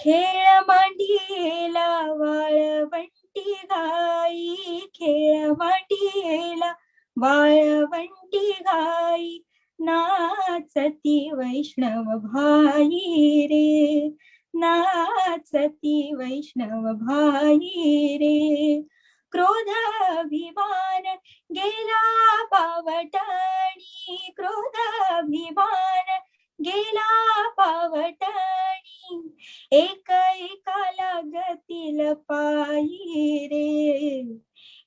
खेळ मांडीला वाळवंटी गाई खेळ मांडीला वाळवंटी गाई. नाचती वैष्णव भाई रे नाचती वैष्णव भाई रे. क्रोधाभिमान गेला पावटाणी क्रोधाभिमान गेला पावटाणी. एक एकाला गतील पायी रे.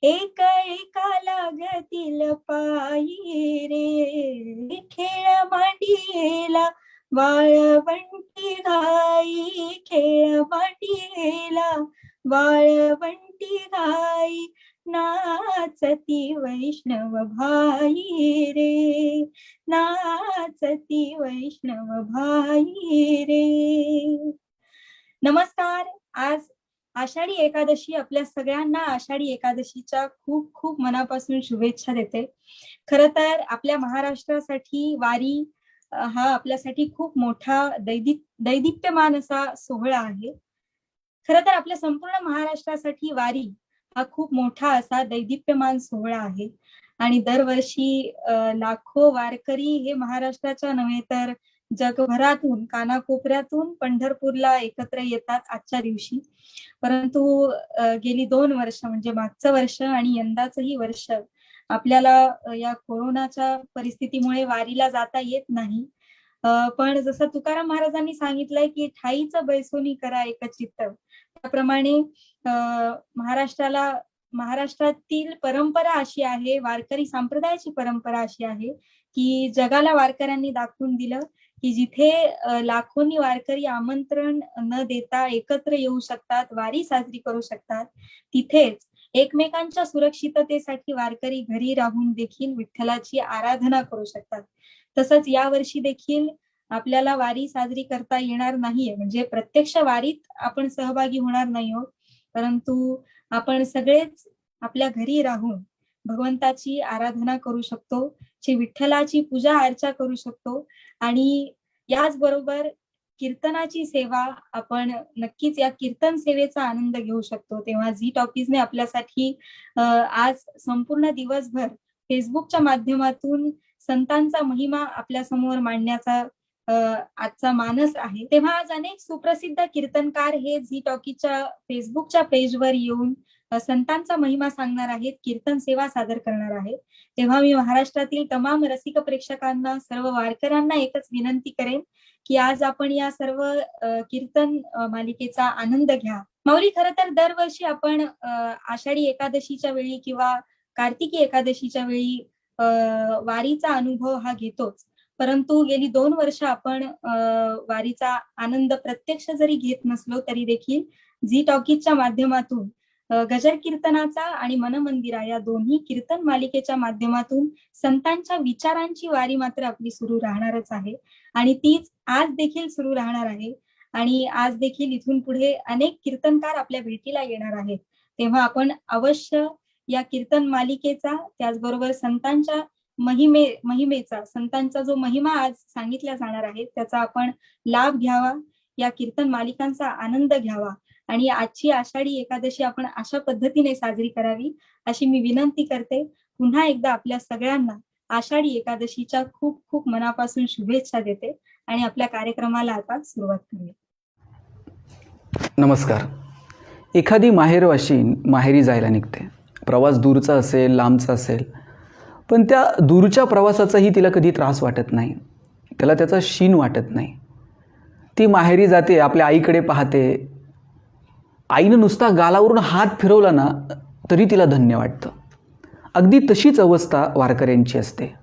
एक एकाला गतील पायी रे. खेळ मांडीला वाळवंटी गाई खेळ मांडीला वाळवंटी गाई नाचती वैष्णव भाई रे नाचती वैष्णव भाई रे. नमस्कार. आज आषाढी एकादशी आपल्या सगळ्यांना आषाढी एकादशीच्या खूप खूप मनापासून शुभेच्छा देते. खर तर आपल्या महाराष्ट्रासाठी वारी हा आपल्यासाठी खूप मोठा दैदिक दैदिप्यमान असा सोहळा आहे. खर तर आपल्या संपूर्ण महाराष्ट्रासाठी वारी हा खूप मोठा असा दैदिप्यमान सोहळा आहे. आणि दरवर्षी लाखो वारकरी हे महाराष्ट्राच्या नव्हे तर जगभरातून कानाकोपऱ्यातून पंढरपूरला एकत्र येतात आजच्या दिवशी. परंतु गेली दोन वर्ष म्हणजे मागचं वर्ष आणि यंदाचंही वर्ष आपल्याला या कोरोनाच्या परिस्थितीमुळे वारीला जाता येत नाही. पण जसं तुकाराम महाराजांनी सांगितलंय की ठाईचं बैसोनी करा एकचित्त. त्याप्रमाणे अ, महाराष्ट्राला महाराष्ट्रातील परंपरा अशी आहे वारकरी संप्रदायाची परंपरा अशी आहे की जगाला वारकऱ्यांनी दाखवून दिलं की जिथे लाखोंनी वारकरी आमंत्रण न देता एकत्र येऊ शकतात वारी साजरी करू शकतात तिथेच एकमेकांच्या सुरक्षिततेसाठी वारकरी घरी राहून देखील विठ्ठलाची आराधना करू शकतात. तसंच यावर्षी देखील आपल्याला वारी साजरी करता येणार नाहीये. म्हणजे प्रत्यक्ष वारीत आपण सहभागी होणार नाही आहोत. परंतु आपण सगळेच आपल्या घरी राहून भगवंताची आराधना करू शकतो ची विठ्ठलाची पूजा अर्चा करू शकतो आणि याचबरोबर कीर्तनाची सेवा आपण नक्कीच या कीर्तन सेवेचा आनंद घेऊ शकतो. तेव्हा झी टॉकीजने आपल्यासाठी आज संपूर्ण दिवसभर फेसबुकच्या माध्यमातून संतांचा महिमा आपल्यासमोर मांडण्याचा आजचा मानस आहे. तेव्हा आज अनेक सुप्रसिद्ध कीर्तनकार हे झी टॉकीच्या फेसबुकच्या पेजवर येऊन संतांचा महिमा सांगणार आहेत कीर्तन सेवा सादर करणार आहेत. तेव्हा मी महाराष्ट्रातील तमाम रसिक प्रेक्षकांना सर्व वारकऱ्यांना एकच विनंती करेन की आज आपण या सर्व कीर्तन मालिकेचा आनंद घ्या. माऊली खर तर दरवर्षी आपण आषाढी एकादशीच्या वेळी किंवा कार्तिकी एकादशीच्या वेळी वारीचा अनुभव हा घेतोच. परंतु गेली दोन वर्ष आपण अ, वारीचा आनंद प्रत्यक्ष जरी घेत नसलो तरी देखील झी टॉकीजच्या माध्यमातून गजर कीर्तनाचा आणि मनमंदिरा या दोन्ही कीर्तन मालिकेच्या माध्यमातून संतांच्या विचारांची वारी मात्र आपली सुरू राहणारच आहे. आणि तीच आज देखील सुरू राहणार आहे. आणि आज देखील इथून पुढे अनेक कीर्तनकार आपल्या भेटीला येणार आहेत. तेव्हा आपण अवश्य या कीर्तन मालिकेचा त्याचबरोबर संतांच्या महिमे महिमेचा संतांचा जो महिमा आज सांगितला जाणार आहे त्याचा आपण लाभ घ्यावा या कीर्तन मालिकांचा आनंद घ्यावा आणि आजची आषाढी एकादशी आपण अशा पद्धतीने साजरी करावी अशी मी विनंती करते. पुन्हा एकदा आपल्या सगळ्यांना आषाढी एकादशीच्या खूप खूप मनापासून शुभेच्छा देते आणि आपल्या कार्यक्रमाला आता सुरुवात करूया. नमस्कार. एखादी माहेरवाशी माहेरी जायला निघते. प्रवास दूरचा असेल लांबचा असेल पण त्या दूरच्या प्रवासाचाही तिला कधी त्रास वाटत नाही. त्याला त्याचा शीन वाटत नाही. ती माहेरी जाते आपल्या आईकडे पाहते. आईनं नुसता गालावरून हात फिरवला ना तरी तिला धन्य वाटतं. अगदी तशीच अवस्था वारकऱ्यांची असते.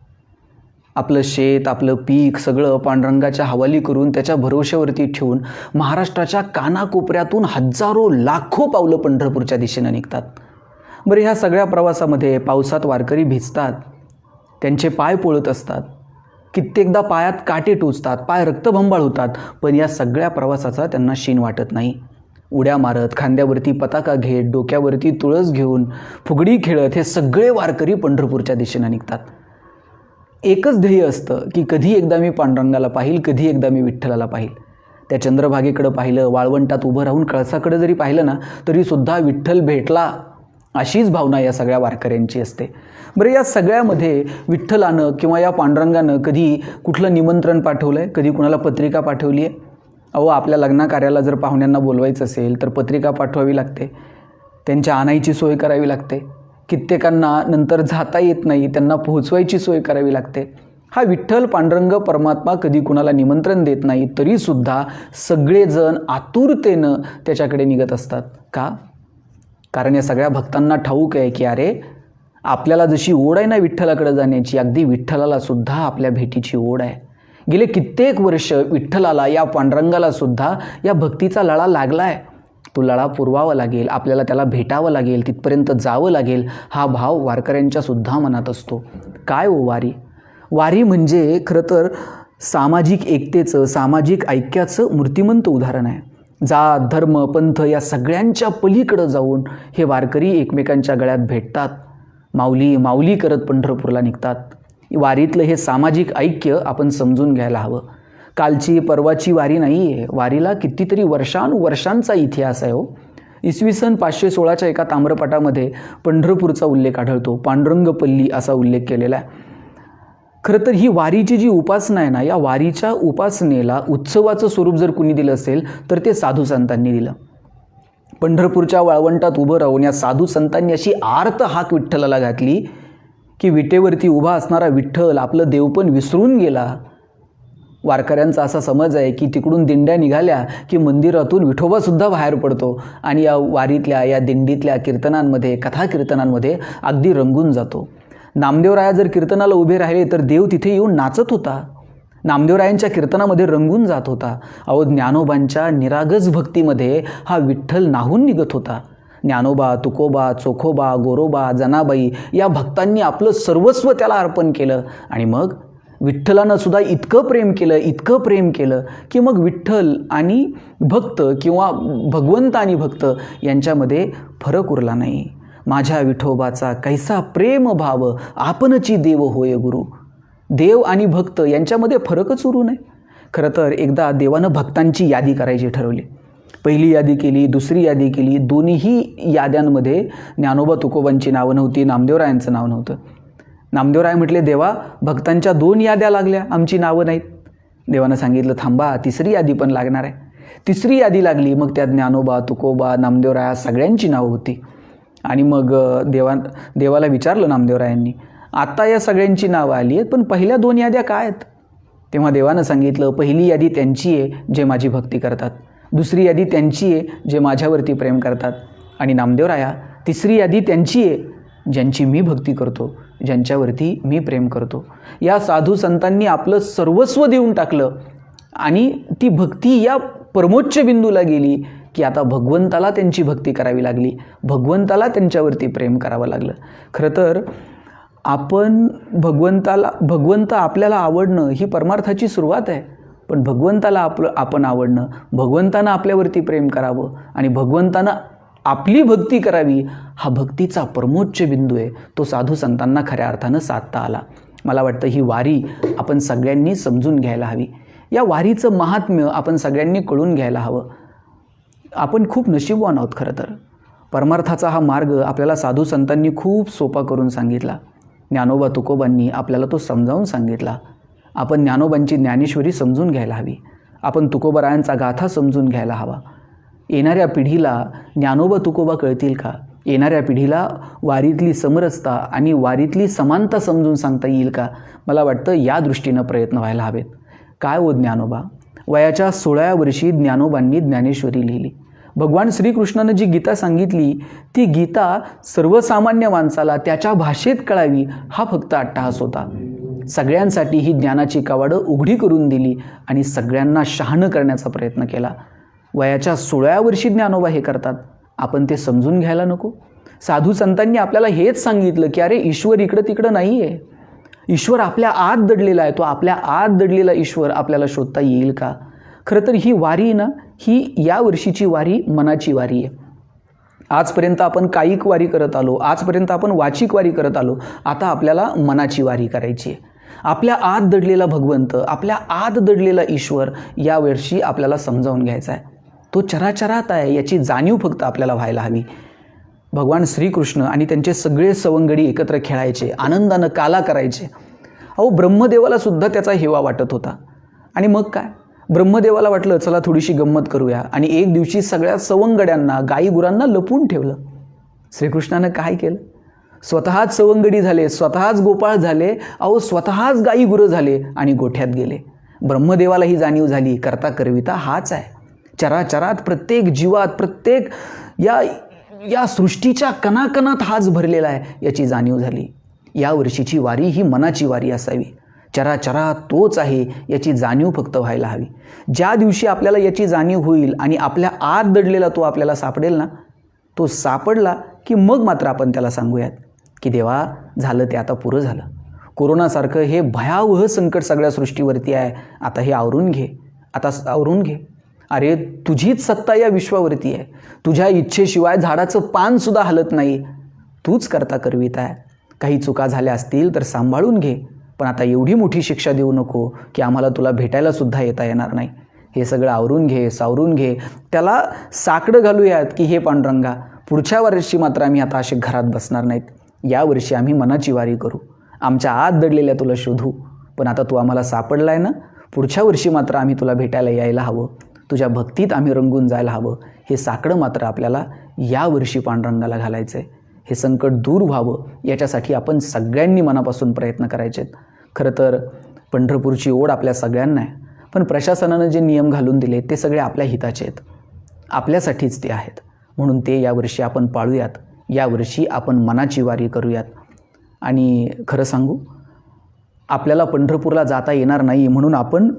आपलं शेत आपलं पीक सगळं पांडुरंगाच्या हवाली करून त्याच्या भरोश्यावरती ठेवून महाराष्ट्राच्या कानाकोपऱ्यातून हजारो लाखो पावलं पंढरपूरच्या दिशेनं निघतात. बरं ह्या सगळ्या प्रवासामध्ये पावसात वारकरी भिजतात त्यांचे पाय पोळत असतात कित्येकदा पायात काटे टोचतात पाय रक्तभंबाळ होतात पण या सगळ्या प्रवासाचा त्यांना शीन वाटत नाही. उड्या मारत खांद्यावरती पताका घेत डोक्यावरती तुळस घेऊन फुगडी खेळत हे सगळे वारकरी पंढरपूरच्या दिशेनं निघतात. एकच ध्येय असतं की कधी एकदा मी पांडुरंगाला पाहिल कधी एकदा मी विठ्ठलाला पाहिल. त्या चंद्रभागेकडं पाहिलं वाळवंटात उभं राहून कळसाकडे जरी पाहिलं ना तरीसुद्धा विठ्ठल भेटला. अशीच भावना या सगळ्या वारकऱ्यांची असते. बरं या सगळ्यामध्ये विठ्ठलानं किंवा या पांडुरंगानं कधी कुठलं निमंत्रण पाठवलं आहे कधी कुणाला पत्रिका पाठवली आहे अहो आपल्या लग्नाकार्याला जर पाहुण्यांना बोलवायचं असेल तर पत्रिका पाठवावी लागते. त्यांच्या आणायची सोय करावी लागते. कित्येकांना नंतर जाता येत नाही त्यांना पोहोचवायची सोय करावी लागते. हा विठ्ठल पांडुरंग परमात्मा कधी कुणाला निमंत्रण देत नाही तरीसुद्धा सगळेजण आतुरतेनं त्याच्याकडे निघत असतात. का? कारण या सगळ्या भक्तांना ठाऊक आहे की अरे आपल्याला जशी ओढ आहे ना विठ्ठलाकडे जाण्याची अगदी विठ्ठलाला सुद्धा आपल्या भेटीची ओढ आहे. गेले कित्येक वर्ष विठ्ठलाला या पांडुरंगाला सुद्धा या भक्तीचा लळा लागला आहे तो लळा पुरवावा लागेल आपल्याला त्याला भेटावं लागेल तिथपर्यंत जावं लागेल हा भाव वारकऱ्यांच्या सुद्धा मनात असतो. काय ओ वारी? वारी म्हणजे खरं तर सामाजिक एकतेचं सामाजिक ऐक्याचं मूर्तिमंत उदाहरण आहे. जात धर्म पंथ या सगळ्यांच्या पलीकडं जाऊन हे वारकरी एकमेकांच्या गळ्यात भेटतात. माऊली माऊली करत पंढरपूरला निघतात. वारीतलं हे सामाजिक ऐक्य आपण समजून घ्यायला हवं. कालची परवाची वारी नाही आहे वारीला कितीतरी वर्षानुवर्षांचा इतिहास आहे हो. इसवी सन पाचशे सोळाच्या एका ताम्रपटामध्ये पंढरपूरचा उल्लेख आढळतो. पांडुरंगपल्ली असा उल्लेख केलेला आहे. खरं तर ही वारीची जी उपासना आहे ना या वारीच्या उपासनेला उत्सवाचं स्वरूप जर कुणी दिलं असेल तर ते साधू संतांनी दिलं. पंढरपूरच्या वाळवंटात उभं राहून या साधू संतांनी अशी आर्त हाक विठ्ठलाला घातली की विटेवरती उभा असणारा विठ्ठल आपलं देवपण विसरून गेला. वारकऱ्यांचा असा समज आहे की तिकडून दिंड्या निघाल्या की मंदिरातून विठोबासुद्धा बाहेर पडतो. आणि या वारीतल्या या दिंडीतल्या कीर्तनांमध्ये कथा कीर्तनांमध्ये अगदी रंगून जातो. नामदेवराया जर कीर्तनाला उभे राहिले तर देव तिथे येऊन नाचत होता. नामदेवरायांच्या कीर्तनामध्ये रंगून जात होता. अहो ज्ञानोबांच्या निरागस भक्तीमध्ये हा विठ्ठल नाहून निघत होता. ज्ञानोबा तुकोबा चोखोबा गोरोबा जनाबाई या भक्तांनी आपलं सर्वस्व त्याला अर्पण केलं. आणि मग विठ्ठलानं सुद्धा इतकं प्रेम केलं इतकं प्रेम केलं की मग विठ्ठल आणि भक्त किंवा भगवंत आणि भक्त यांच्यामध्ये फरक उरला नाही. माझ्या विठोबाचा कैसा प्रेम भाव आपणची देव होय गुरु. देव आणि भक्त यांच्यामध्ये फरकच उरू नये. खरं तर एकदा देवानं भक्तांची यादी करायची ठरवली. पहिली यादी केली दुसरी यादी केली दोन्हीही याद्यांमध्ये ज्ञानोबा तुकोबांची नावं नव्हती नामदेवरायांचं नाव नव्हतं. नामदेवराय म्हटले देवा भक्तांच्या दोन याद्या लागल्या आमची नावं नाहीत. देवानं सांगितलं थांबा तिसरी यादी पण लागणार आहे. तिसरी यादी लागली मग त्यात ज्ञानोबा तुकोबा नामदेवराया सगळ्यांची नावं होती. आणि मग देवा देवाला विचारलं नामदेवरायांनी आत्ता या सगळ्यांची नावं आली आहेत पण पहिल्या दोन याद्या काय आहेत? तेव्हा देवानं सांगितलं पहिली यादी त्यांची आहे जे माझी भक्ती करतात. दुसरी यादी त्यांची आहे जे माझ्यावरती प्रेम करतात. आणि नामदेवराया तिसरी यादी त्यांची आहे ज्यांची मी भक्ती करतो ज्यांच्यावरती मी प्रेम करतो. या साधू संतांनी आपलं सर्वस्व देऊन टाकलं आणि ती भक्ती या परमोच्च बिंदूला गेली. की आता भगवंताला त्यांची भक्ती करावी लागली. भगवंताला त्यांच्यावरती प्रेम करावं लागलं. खरं तर आपण भगवंताला भगवंत आपल्याला आवडणं ही परमार्थाची सुरुवात आहे. पण भगवंताला आपलं आपण आवडणं भगवंतानं आपल्यावरती प्रेम करावं आणि भगवंतानं आपली भक्ती करावी हा भक्तीचा परमोच्च बिंदू आहे. तो साधू संतांना खऱ्या अर्थानं साधता आला. मला वाटतं ही वारी आपण सगळ्यांनी समजून घ्यायला हवी. या वारीचं महात्म्य आपण सगळ्यांनी कळून घ्यायला हवं. आपण खूप नशीबवान आहोत खरं तर. परमार्थाचा हा मार्ग आपल्याला साधू संतांनी खूप सोपा करून सांगितला. ज्ञानोबा तुकोबांनी आपल्याला तो समजावून सांगितला. आपण ज्ञानोबांची ज्ञानेश्वरी समजून घ्यायला हवी. आपण तुकोबरायांचा गाथा समजून घ्यायला हवा. येणाऱ्या पिढीला ज्ञानोबा तुकोबा कळतील का? येणाऱ्या पिढीला वारीतली समरसता आणि वारीतली समानता समजून सांगता येईल का? मला वाटतं या दृष्टीनं प्रयत्न व्हायला हवेत. काय हो ज्ञानोबा? वयाच्या सोळाव्या वर्षी ज्ञानोबांनी ज्ञानेश्वरी लिहिली. भगवान श्रीकृष्णानं जी गीता सांगितली ती गीता सर्वसामान्य माणसाला त्याच्या भाषेत कळावी हा फक्त अट्टहास होता. सगळ्यांसाठी ही ज्ञानाची कवाडं उघडी करून दिली आणि सगळ्यांना शहाणं करण्याचा प्रयत्न केला. वयाच्या सोळाव्या वर्षी ज्ञानोबा हे करतात. आपण ते समजून घ्यायला नको. साधू संतांनी आपल्याला हेच सांगितलं की अरे ईश्वर इकडं तिकडं नाही आहे ईश्वर आपल्या आत दडलेला आहे. तो आपल्या आत दडलेला ईश्वर आपल्याला शोधता येईल का? खरं तर ही वारी ना ही या वर्षीची वारी मनाची वारी आहे. आजपर्यंत आपण कायिक वारी करत आलो आजपर्यंत आपण वाचिक वारी करत आलो आता आपल्याला मनाची वारी करायची आहे. आपल्या आत दडलेला भगवंत आपल्या आत दडलेला ईश्वर यावर्षी आपल्याला समजावून घ्यायचा आहे. तो चराचरात आहे याची जाणीव फक्त आपल्याला व्हायला हवी. भगवान श्रीकृष्ण आणि त्यांचे सगळे सवंगडी एकत्र खेळायचे आनंदानं काला करायचे. अहो ब्रह्मदेवाला सुद्धा त्याचा हेवा वाटत होता. आणि मग काय? ब्रह्मदेवाला वाटलं चला थोडीशी गंमत करूया. आणि एक दिवशी सगळ्या सवंगड्यांना गाई गुरांना लपून ठेवलं. श्रीकृष्णानं काय केलं? स्वतःच सवंगडी झाले स्वतःच गोपाळ झाले अहो स्वतःच गाई गुरं झाले आणि गोठ्यात गेले. ब्रह्मदेवाला ही जाणीव झाली करता करविता हाच आहे. चराचरात प्रत्येक जीवात प्रत्येक या या सृष्टीच्या कणाकणात हाच भरलेला आहे याची जाणीव झाली. या वर्षीची वारी ही मनाची वारी असावी. चराचरा तोच आहे याची जाणीव फक्त व्हायला हवी. ज्या दिवशी आपल्याला याची जाणीव होईल आणि आपल्या आत दडलेला तो आपल्याला सापडेल ना तो सापडला की मग मात्र आपण त्याला सांगूयात की देवा झालं ते आता पुरं झालं. कोरोनासारखं हे भयावह संकट सगळ्या सृष्टीवरती आहे. आता हे आवरून घे. आता आवरून घे. अरे तुझीच सत्ता या विश्वावरती आहे. तुझ्या इच्छेशिवाय झाडाचं पानसुद्धा हलत नाही. तूच करता करवीत आहे काही चुका झाल्या असतील तर सांभाळून घे. पण आता एवढी मोठी शिक्षा देऊ नको की आम्हाला तुला भेटायला सुद्धा येता येणार नाही. हे सगळं आवरून घे सावरून घे. त्याला साकडं घालूयात की हे पांडुरंगा पुढच्या वर्षी मात्र आम्ही आता असे घरात बसणार नाहीत. यावर्षी आम्ही मनाची वारी करू. आमच्या आत दडलेल्या तुला शोधू. पण आता तू आम्हाला सापडला आहे ना? पुढच्या वर्षी मात्र आम्ही तुला भेटायला यायला हवं. तुझ्या भक्तीत आम्ही रंगून जायला हवं. हे साकडं मात्र आपल्याला यावर्षी पांडुरंगाला घालायचं आहे हे संकट दूर व्हावं याच्यासाठी आपण सगळ्यांनी मनापासून प्रयत्न करायचे आहेत खरं तर पंढरपूरची ओढ आपल्या सगळ्यांना आहे. पण प्रशासनानं जे नियम घालून दिले ते सगळे आपल्या हिताचे आहेत. आपल्यासाठीच ते आहेत. म्हणून ते यावर्षी आपण पाळूयात. यावर्षी आपण मनाची वारी करूयात. आणि खरं सांगू आपल्याला पंढरपूरला जाता येणार नाही म्हणून आपण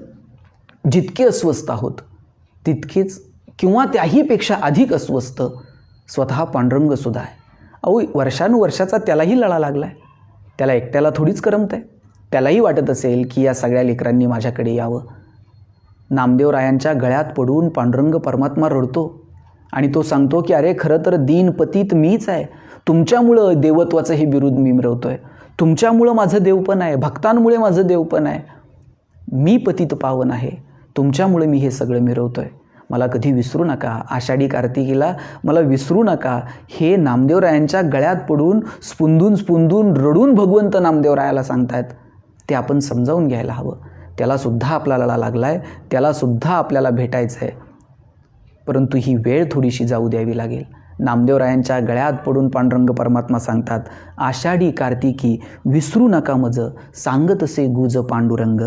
जितके अस्वस्थ आहोत तितकेच किंवा त्याहीपेक्षा अधिक अस्वस्थ स्वतः पांडुरंगसुद्धा आहे. अहो वर्षानुवर्षाचा त्यालाही लढा लागला आहे त्याला एकट्याला थोडीच करमत आहे त्यालाही वाटत असेल की या सगळ्या लेकरांनी माझ्याकडे यावं. नामदेवरायांच्या गळ्यात पडून पांडुरंग परमात्मा रडतो आणि तो सांगतो की अरे खरं तर दीनपतीत मीच आहे. तुमच्यामुळं देवत्वाचं हे बिरुद मी आहे तुमच्यामुळं माझं देवपण आहे. भक्तांमुळे माझं देवपण आहे. मी पतित पावन आहे. तुमच्यामुळे मी हे सगळं मिरवतोय. मला कधी विसरू नका. आषाढी कार्तिकीला मला विसरू नका. हे नामदेवरायांच्या गळ्यात पडून स्पुंदून स्पुंदून रडून भगवंत नामदेवरायाला सांगतायत. ते आपण समजावून घ्यायला हवं. त्यालासुद्धा आपला लळा लागला आहे त्यालासुद्धा आपल्याला भेटायचं आहे परंतु ही वेळ थोडीशी जाऊ द्यावी लागेल. नामदेवरायांच्या गळ्यात पडून पांडुरंग परमात्मा सांगतात आषाढी कार्तिकी विसरू नका मज. सांगत असे गुज पांडुरंग.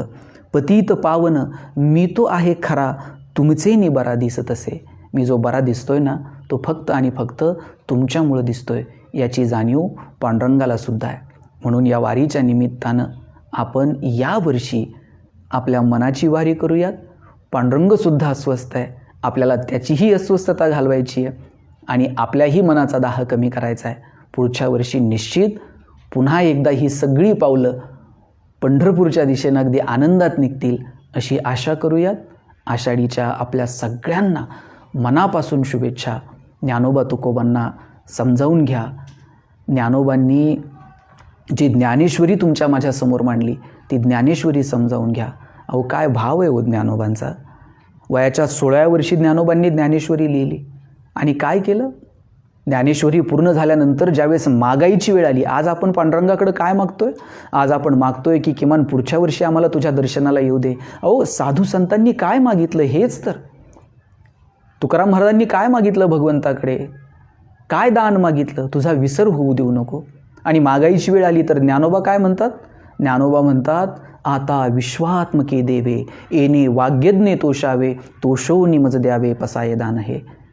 पतीत पावन मी तो आहे खरा तुमचे नि बरा दिसत असे. मी जो बरा दिसतोय ना तो फक्त आणि फक्त तुमच्यामुळं दिसतोय याची जाणीव पांडुरंगाला सुद्धा आहे. म्हणून या वारीच्या निमित्तानं आपण यावर्षी आपल्या मनाची वारी करूयात. पांडुरंगसुद्धा अस्वस्थ आहे. आपल्याला त्याचीही अस्वस्थता घालवायची आहे. आणि आपल्याही मनाचा दाह कमी करायचा आहे. पुढच्या वर्षी निश्चित पुन्हा एकदा ही सगळी पावलं पंढरपूरच्या दिशेनं अगदी आनंदात निघतील अशी आशा करूयात. आषाढीच्या आपल्या सगळ्यांना मनापासून शुभेच्छा. ज्ञानोबा तुकोबांना समजावून घ्या. ज्ञानोबांनी जी ज्ञानेश्वरी तुमच्या माझ्यासमोर मांडली ती ज्ञानेश्वरी समजावून घ्या. अहो काय भाव आहे हो ज्ञानोबांचा? वयाच्या सोळाव्या वर्षी ज्ञानोबांनी ज्ञानेश्वरी लिहिली. आणि काय केलं? ज्ञानेश्वरी पूर्ण झाल्यानंतर ज्यावेळेस मागाईची वेळ आली आज आपण पांडुरंगाकडे काय मागतोय? आज आपण मागतोय की किमान पुढच्या वर्षी आम्हाला तुझ्या दर्शनाला येऊ दे. अहो साधू संतांनी काय मागितलं? हेच तर. तुकाराम महाराजांनी काय मागितलं भगवंताकडे? काय दान मागितलं? तुझा विसर होऊ देऊ नको. आणि मागाईची वेळ आली तर ज्ञानोबा काय म्हणतात? ज्ञानोबा म्हणतात आता विश्वात्मके देवे एने वाग्यज्ञे तोषावे तोषो निमज द्यावे पसाय दान हे.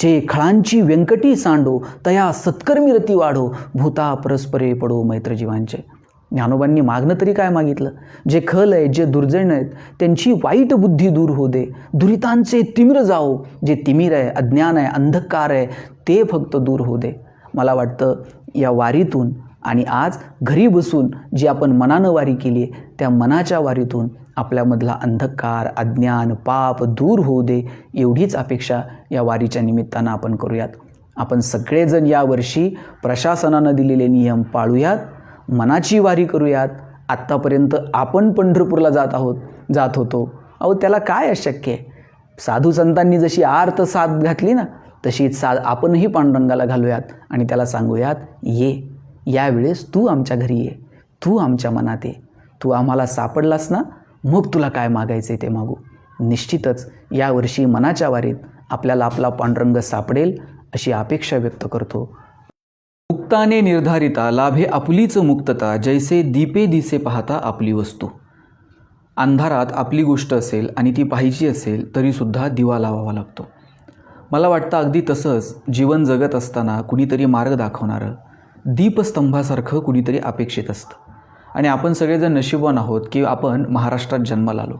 जे खळांची व्यंकटी सांडो तया सत्कर्मी रती वाढो भूता परस्परे पडो मैत्रजीवांचे. ज्ञानोबांनी मागणं तरी काय मागितलं? जे खल आहे जे दुर्जण आहेत त्यांची वाईट बुद्धी दूर होऊ दे. दुरितांचे तिमिर जाओ जे तिमिर आहे अज्ञान आहे अंधकार आहे ते फक्त दूर होऊ दे. मला वाटतं या वारीतून आणि आज घरी बसून जी आपण मनानं वारी केली आहे त्या मनाच्या वारीतून आपल्यामधला अंधकार अज्ञान पाप दूर होऊ दे एवढीच अपेक्षा या वारीच्या निमित्तानं आपण करूयात. आपण सगळेजण यावर्षी प्रशासनानं दिलेले नियम पाळूयात मनाची वारी करूयात. आत्तापर्यंत आपण पंढरपूरला जात आहोत जात होतो. अहो त्याला काय अशक्य आहे? साधू संतांनी जशी आर्त साथ घातली ना तशी साध आपणही पांडुरंगाला घालूयात आणि त्याला सांगूयात ये यावेळेस तू आमच्या घरी ये. तू आमच्या मनात ये. तू आम्हाला सापडलास ना मग तुला काय मागायचे ते मागू? निश्चितच यावर्षी मनाच्या वारीत आपल्याला आपला पांडुरंग सापडेल अशी अपेक्षा व्यक्त करतो. मुक्ताने निर्धारिता लाभे आपलीच मुक्तता जैसे दीपे दिसे पाहता आपली वस्तू. अंधारात आपली गोष्ट असेल आणि ती पाहिजे असेल तरीसुद्धा दिवा लावावा लागतो. मला वाटतं अगदी तसंच जीवन जगत असताना कुणीतरी मार्ग दाखवणारं दीपस्तंभासारखं कुणीतरी अपेक्षित असतं. आणि आपण सगळेजण नशीबवान आहोत की आपण महाराष्ट्रात जन्माला आलो.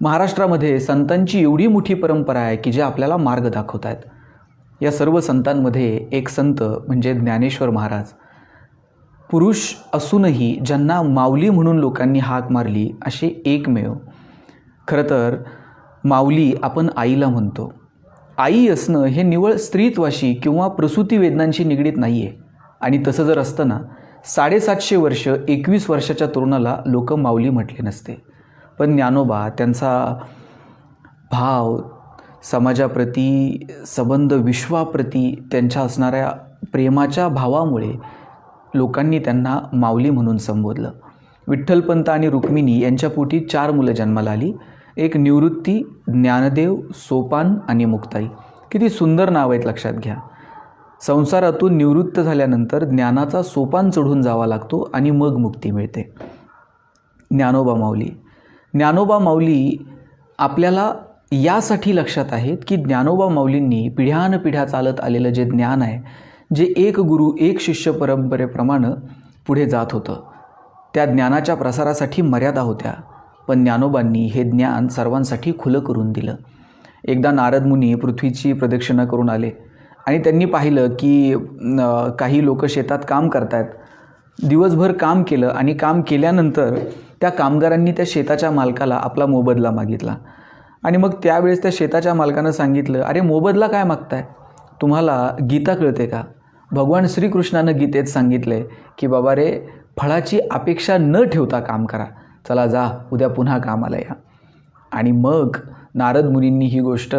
महाराष्ट्रामध्ये संतांची एवढी मोठी परंपरा आहे की जे आपल्याला मार्ग दाखवत आहेत या सर्व संतांमध्ये एक संत म्हणजे ज्ञानेश्वर महाराज. पुरुष असूनही ज्यांना माऊली म्हणून लोकांनी हाक मारली असे एकमेव खरं तर माऊली आपण आईला म्हणतो. आई असणं हे निवळ स्त्रीत्वाशी किंवा प्रसूती वेदनांशी निगडीत नाही आहे आणि तसं जर असतं ना साडेसातशे वर्ष एकवीस वर्षाच्या तरुणाला लोक माऊली म्हटले नसते. पण ज्ञानोबा त्यांचा भाव समाजाप्रती संबंध विश्वाप्रती त्यांच्या असणाऱ्या प्रेमाच्या भावामुळे लोकांनी त्यांना माऊली म्हणून संबोधलं. विठ्ठलपंत आणि रुक्मिणी यांच्या पोटी चार मुलं जन्माला आली. एक निवृत्ती ज्ञानदेव सोपान आणि मुक्ताई. किती सुंदर नाव आहेत लक्षात घ्या. संसारातून निवृत्त झाल्यानंतर ज्ञानाचा सोपान चढून जावा लागतो आणि मग मुक्ती मिळते. ज्ञानोबा माऊली. ज्ञानोबा माऊली आपल्याला यासाठी लक्षात आहेत की ज्ञानोबा माऊलींनी पिढ्यानपिढ्या चालत आलेलं जे ज्ञान आहे जे एक गुरु एक शिष्य परंपरेप्रमाणे पुढे जात होतं. त्या ज्ञानाच्या प्रसारासाठी मर्यादा होत्या पण ज्ञानोबांनी हे ज्ञान सर्वांसाठी खुलं करून दिलं. एकदा नारद मुनी पृथ्वीची प्रदक्षिणा करून आले. आणि त्यांनी पाहिलं की काही लोक शेतात काम करतायत दिवसभर काम केलं आणि काम केल्यानंतर त्या कामगारांनी त्या शेताच्या मालकाला आपला मोबदला मागितला. आणि मग त्यावेळेस त्या शेताच्या मालकानं सांगितलं अरे मोबदला काय मागताय? तुम्हाला गीता कळते का? भगवान श्रीकृष्णानं गीतेत सांगितलं की बाबा रे फळाची अपेक्षा न ठेवता काम करा. चला जा उद्या पुन्हा कामाला या. आणि मग नारद मुनींनी ही गोष्ट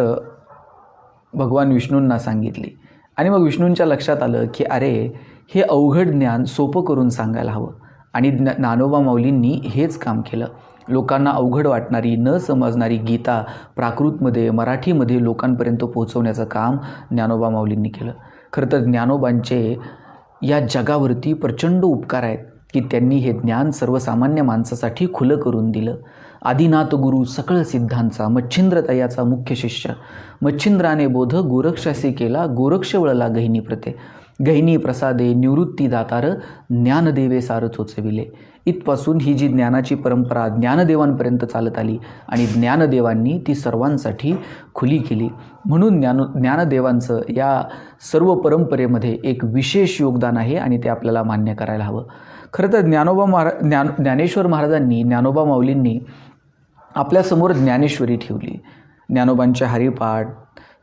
भगवान विष्णूंना सांगितली. आणि मग विष्णूंच्या लक्षात आलं की अरे हे अवघड ज्ञान सोपं करून सांगायला हवं. आणि ज्ञ ज्ञानोबा माऊलींनी हेच काम केलं. लोकांना अवघड वाटणारी न समजणारी गीता प्राकृतमध्ये मराठीमध्ये लोकांपर्यंत पोहोचवण्याचं काम ज्ञानोबा माऊलींनी केलं. खरं तर ज्ञानोबांचे या जगावरती प्रचंड उपकार आहेत की त्यांनी हे ज्ञान सर्वसामान्य माणसासाठी खुलं करून दिलं. आदिनाथ गुरु सकळ सिद्धांचा मच्छिंद्रतयाचा मुख्य शिष्य. मच्छिंद्राने बोध गोरक्षासी केला गोरक्ष वळला गहिनी प्रते. गहिनी प्रसादे निवृत्ती दातार ज्ञानदेवे सार चोचविले इथपासून ही जी ज्ञानाची परंपरा ज्ञानदेवांपर्यंत चालत आली आणि ज्ञानदेवांनी ती सर्वांसाठी खुली केली. म्हणून ज्ञान ज्ञानदेवांचं या सर्व परंपरेमध्ये एक विशेष योगदान आहे आणि ते आपल्याला मान्य करायला हवं. खरं तर ज्ञानोबा महारा ज्ञान ज्ञानेश्वर महाराजांनी ज्ञानोबा माऊलींनी आपल्यासमोर ज्ञानेश्वरी ठेवली. ज्ञानोबांच्या हरिपाठ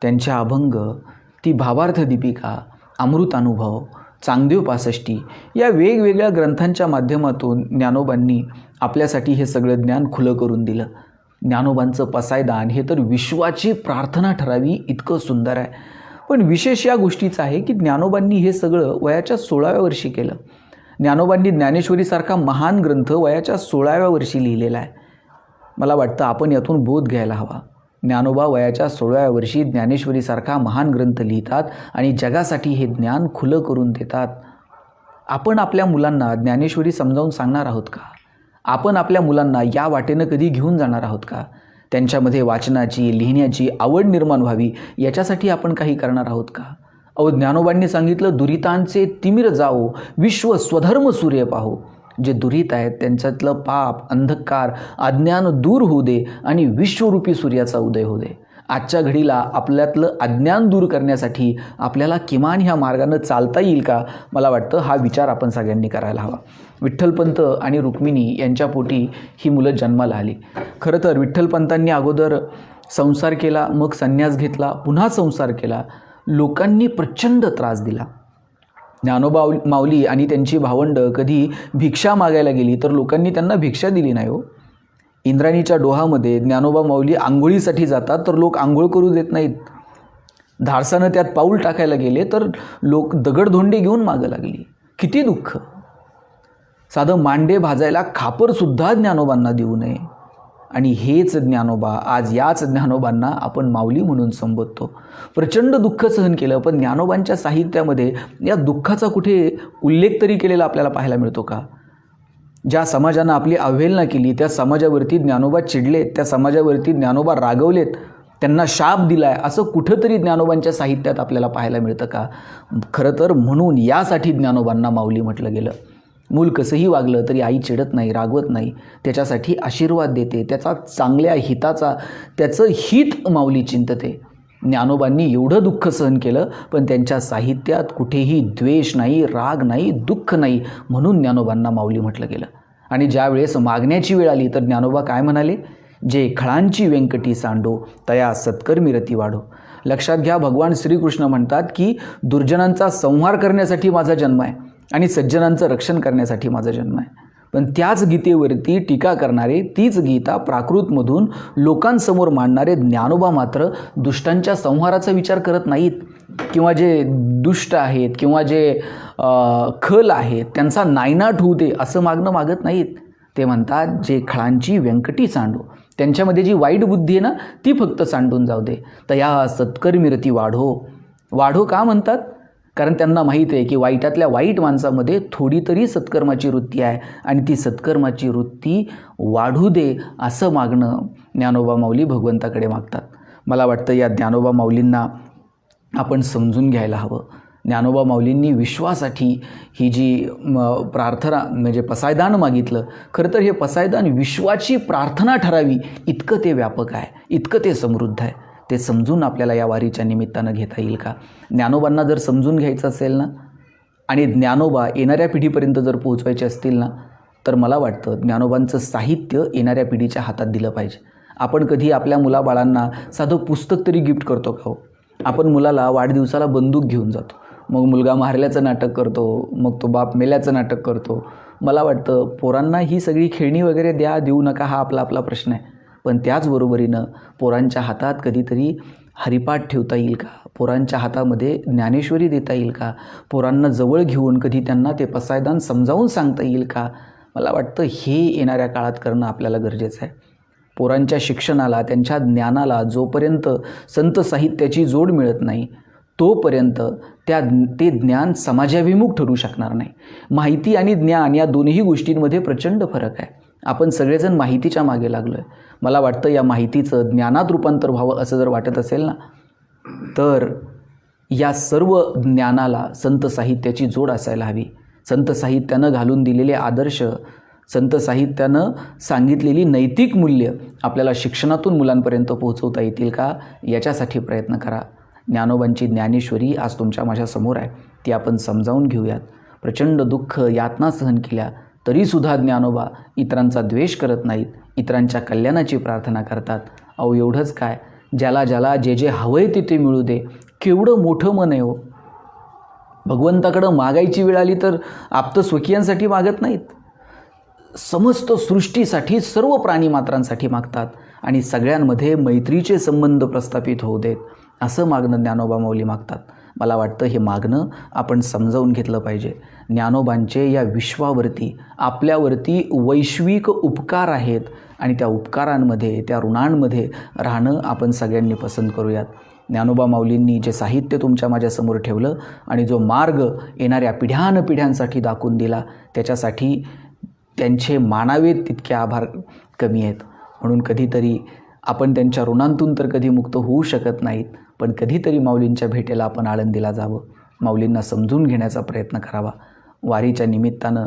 त्यांच्या अभंग ती भावार्थ दीपिका अमृतानुभव चांगदेव पासष्टी या वेगवेगळ्या ग्रंथांच्या माध्यमातून ज्ञानोबांनी आपल्यासाठी हे सगळं ज्ञान खुलं करून दिलं. ज्ञानोबांचं पसायदान हे तर विश्वाची प्रार्थना ठरावी इतकं सुंदर आहे. पण विशेष या गोष्टीचं आहे की ज्ञानोबांनी हे सगळं वयाच्या सोळाव्या वर्षी केलं. ज्ञानोबांनी ज्ञानेश्वरीसारखा महान ग्रंथ वयाच्या सोळाव्या वर्षी लिहिलेला आहे. मला वाटतं आपण यातून बोध घ्यायला हवा. ज्ञानोबा वयाच्या सोळाव्या वर्षी ज्ञानेश्वरीसारखा महान ग्रंथ लिहितात आणि जगासाठी हे ज्ञान खुलं करून देतात. आपण आपल्या मुलांना ज्ञानेश्वरी समजावून सांगणार आहोत का? आपण आपल्या मुलांना या वाटेनं कधी घेऊन जाणार आहोत का? त्यांच्यामध्ये वाचनाची लिहिण्याची आवड निर्माण व्हावी याच्यासाठी आपण काही करणार आहोत का? अहो ज्ञानोबांनी सांगितलं दुरितांचे तिमिर जाओ विश्व स्वधर्म सूर्य पाहो. जे दुरीत आहेत त्यांच्यातलं पाप अंधकार अज्ञान दूर होऊ दे आणि विश्वरूपी सूर्याचा उदय होऊ दे. आजच्या घडीला आपल्यातलं अज्ञान दूर करण्यासाठी आपल्याला किमान ह्या मार्गानं चालता येईल का? मला वाटतं हा विचार आपण सगळ्यांनी करायला हवा. विठ्ठलपंत आणि रुक्मिणी यांच्या पोटी ही मुलं जन्माला आली. खरं तर विठ्ठलपंतांनी अगोदर संसार केला मग संन्यास घेतला पुन्हा संसार केला. लोकांनी प्रचंड त्रास दिला. ज्ञानोबा माऊली आणि त्यांची भावंडं कधी भिक्षा मागायला गेली तर लोकांनी त्यांना भिक्षा दिली नाही हो. इंद्राणीच्या डोहामध्ये ज्ञानोबा माऊली आंघोळीसाठी जातात तर लोक आंघोळ करू देत नाहीत. धाडसानं त्यात पाऊल टाकायला गेले तर लोक दगडधोंडे घेऊन मागं लागली. किती दुःख. साधं मांडे भाजायला खापरसुद्धा ज्ञानोबांना देऊ नये. आणि हेच ज्ञानोबा आज याच ज्ञानोबांना आपण माऊली म्हणून संबोधतो. प्रचंड दुःख सहन केलं पण ज्ञानोबांच्या साहित्यामध्ये या दुःखाचा कुठे उल्लेख तरी केलेला आपल्याला पाहायला मिळतो का? ज्या समाजानं आपली अवहेलना केली त्या समाजावरती ज्ञानोबा चिडलेत त्या समाजावरती ज्ञानोबा रागवलेत त्यांना शाप दिलाय असं कुठंतरी ज्ञानोबांच्या साहित्यात आपल्याला पाहायला मिळतं का? खरं तर म्हणून यासाठी ज्ञानोबांना माऊली म्हटलं गेलं. मूल कसंही वागलं तरी आई चिडत नाही रागवत नाही. त्याच्यासाठी आशीर्वाद देते. त्याचा चांगल्या हिताचा त्याचं हित माऊली चिंतते. ज्ञानोबांनी एवढं दुःख सहन केलं पण त्यांच्या साहित्यात कुठेही द्वेष नाही राग नाही दुःख नाही म्हणून ज्ञानोबांना माऊली म्हटलं गेलं. आणि ज्यावेळेस मागण्याची वेळ आली तर ज्ञानोबा काय म्हणाले? जे खळांची व्यंकटी सांडो तया सत्कर्मी रती वाढो. लक्षात घ्या भगवान श्रीकृष्ण म्हणतात की दुर्जनांचा संहार करण्यासाठी माझा जन्म आहे. आणि सज्जनांचं रक्षण करण्यासाठी माझा जन्म आहे. पण त्याच गीतेवरती टीका करणारे तीच गीता प्राकृतमधून लोकांसमोर मांडणारे ज्ञानोबा मात्र दुष्टांच्या संहाराचा विचार करत नाहीत. किंवा जे दुष्ट आहेत किंवा जे खल आहेत त्यांचा नायनाट होऊ दे असं मागणं मागत नाहीत. ते म्हणतात जे खळांची व्यंकटी सांडो त्यांच्यामध्ये जी वाईट बुद्धी आहे ना ती फक्त सांडून जाऊ दे. तर या सत्कर्मीरती वाढो. वाढो का म्हणतात? कारण त्यांना माहीत आहे की वाईटातल्या वाईट माणसामध्ये थोडी तरी सत्कर्माची वृत्ती आहे आणि ती सत्कर्माची वृत्ती वाढू दे असं मागणं ज्ञानोबा माऊली भगवंताकडे मागतात. मला वाटतं या ज्ञानोबा माऊलींना आपण समजून घ्यायला हवं. ज्ञानोबा माऊलींनी विश्वासाठी ही जी म, प्रार्थना म्हणजे पसायदान मागितलं खरं तर हे पसायदान विश्वाची प्रार्थना ठरावी. इतकं ते व्यापक आहे. इतकं ते समृद्ध आहे. ते समजून आपल्याला या वारीच्या निमित्तानं घेता येईल का? ज्ञानोबांना जर समजून घ्यायचं असेल ना आणि ज्ञानोबा येणाऱ्या पिढीपर्यंत जर पोहोचवायचे असतील ना तर मला वाटतं ज्ञानोबांचं साहित्य येणाऱ्या पिढीच्या हातात दिलं पाहिजे. आपण कधी आपल्या मुलाबाळांना साधं पुस्तक तरी गिफ्ट करतो का हो? आपण मुलाला वाढदिवसाला बंदूक घेऊन जातो. मग मुलगा मारल्याचं नाटक करतो मग तो बाप मेल्याचं नाटक करतो. मला वाटतं पोरांना ही सगळी खेळणी वगैरे द्या देऊ नका हा आपला आपला प्रश्न आहे. पण त्याचबरोबरीनं पोरांच्या हातात कधीतरी हरिपाठ ठेवता येईल का? पोरांच्या हातामध्ये ज्ञानेश्वरी देता येईल का? पोरांना जवळ घेऊन कधी त्यांना ते पसायदान समजावून सांगता येईल का? मला वाटतं हे येणाऱ्या काळात करणं आपल्याला गरजेचं आहे. पोरांच्या शिक्षणाला त्यांच्या ज्ञानाला जोपर्यंत संत साहित्याची जोड मिळत नाही तोपर्यंत त्या ते ज्ञान समाजाभिमुख ठरू शकणार नाही. माहिती आणि ज्ञान या दोन्ही गोष्टींमध्ये प्रचंड फरक आहे. आपण सगळेजण माहितीच्या मागे लागलो आहे मला वाटतं या माहितीचं ज्ञानात रूपांतर व्हावं असं जर वाटत असेल ना तर या सर्व ज्ञानाला संत साहित्याची जोड असायला हवी. संत साहित्यानं घालून दिलेले आदर्श संत साहित्यानं सांगितलेली नैतिक मूल्य आपल्याला शिक्षणातून मुलांपर्यंत पोहोचवता येतील का याच्यासाठी प्रयत्न करा. ज्ञानोबांची ज्ञानेश्वरी आज तुमच्या माझ्यासमोर आहे ती आपण समजावून घेऊयात. प्रचंड दुःख यातना सहन केल्या तरीसुद्धा ज्ञानोबा इतरांचा द्वेष करत नाहीत. इतरांच्या कल्याणाची प्रार्थना करतात. अहो एवढंच काय? ज्याला ज्याला जे जे हवं आहे ते मिळू दे. केवढं मोठं मन आहे हो. भगवंताकडं मागायची वेळ आली तर आप्त स्वकीयांसाठी मागत नाहीत. समस्त सृष्टीसाठी सर्व प्राणीमात्रांसाठी मागतात आणि सगळ्यांमध्ये मैत्रीचे संबंध प्रस्थापित होऊ देत. असं मागणं ज्ञानोबा माऊली मागतात. मला वाटतं हे मागणं आपण समजावून घेतलं पाहिजे. ज्ञानोबांचे या विश्वावरती आपल्यावरती वैश्विक उपकार आहेत आणि त्या उपकारांमध्ये त्या ऋणांमध्ये राहणं आपण सगळ्यांनी पसंत करूयात. ज्ञानोबा माऊलींनी जे साहित्य तुमच्या माझ्यासमोर ठेवलं आणि जो मार्ग येणाऱ्या पिढ्यानपिढ्यांसाठी दाखवून दिला त्याच्यासाठी त्यांचे मानावेत तितके आभार कमी आहेत. म्हणून कधीतरी आपण त्यांच्या ऋणांतून तर कधी मुक्त होऊ शकत नाहीत पण कधीतरी माऊलींच्या भेटेला आपण आळंदीला जावं. माऊलींना समजून घेण्याचा प्रयत्न करावा. वारीच्या निमित्तानं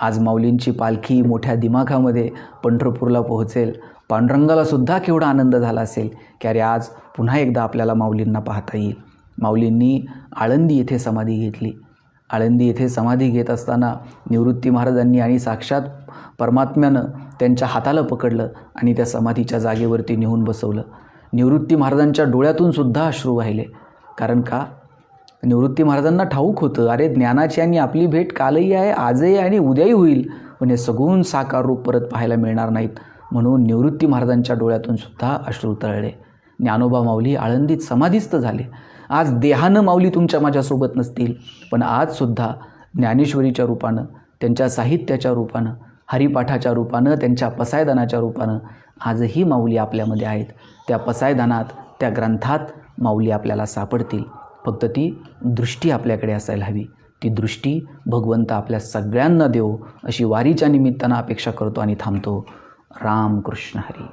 आज माऊलींची पालखी मोठ्या दिमाखामध्ये पंढरपूरला पोहोचेल. पांडुरंगालासुद्धा केवढा आनंद झाला असेल की अरे आज पुन्हा एकदा आपल्याला माऊलींना पाहता येईल. माऊलींनी आळंदी येथे समाधी घेतली. आळंदी येथे समाधी घेत असताना निवृत्ती महाराजांनी आणि साक्षात परमात्म्यानं त्यांच्या हाताला पकडलं आणि त्या समाधीच्या जागेवरती नेऊन बसवलं. निवृत्ती महाराजांच्या डोळ्यातून सुद्धा अश्रू वाहिले. कारण का? निवृत्ती महाराजांना ठाऊक होतं अरे ज्ञानाची आणि आपली भेट कालही आहे आजही आणि उद्याही होईल. पण हे सगून साकार रूप परत पाहायला मिळणार नाहीत. म्हणून निवृत्ती महाराजांच्या डोळ्यातून सुद्धा अश्रू तळले. ज्ञानोबा माऊली आळंदीत समाधीस्थ झाले. आज देहानं माऊली तुमच्या माझ्यासोबत नसतील पण आजसुद्धा ज्ञानेश्वरीच्या रूपानं त्यांच्या साहित्याच्या रूपानं हरिपाठाच्या रूपानं त्यांच्या पसायदानाच्या रूपानं आजही माऊली आपल्यामध्ये आहेत. त्या पसायदानात त्या ग्रंथात माऊली आपल्याला सापडतील. फक्त ती दृष्टी आपल्याकडे असायला हवी. ती दृष्टी भगवंत आपल्या सगळ्यांना देव अशी वारीच्या निमित्तानं अपेक्षा करतो आणि थांबतो. रामकृष्ण हरी.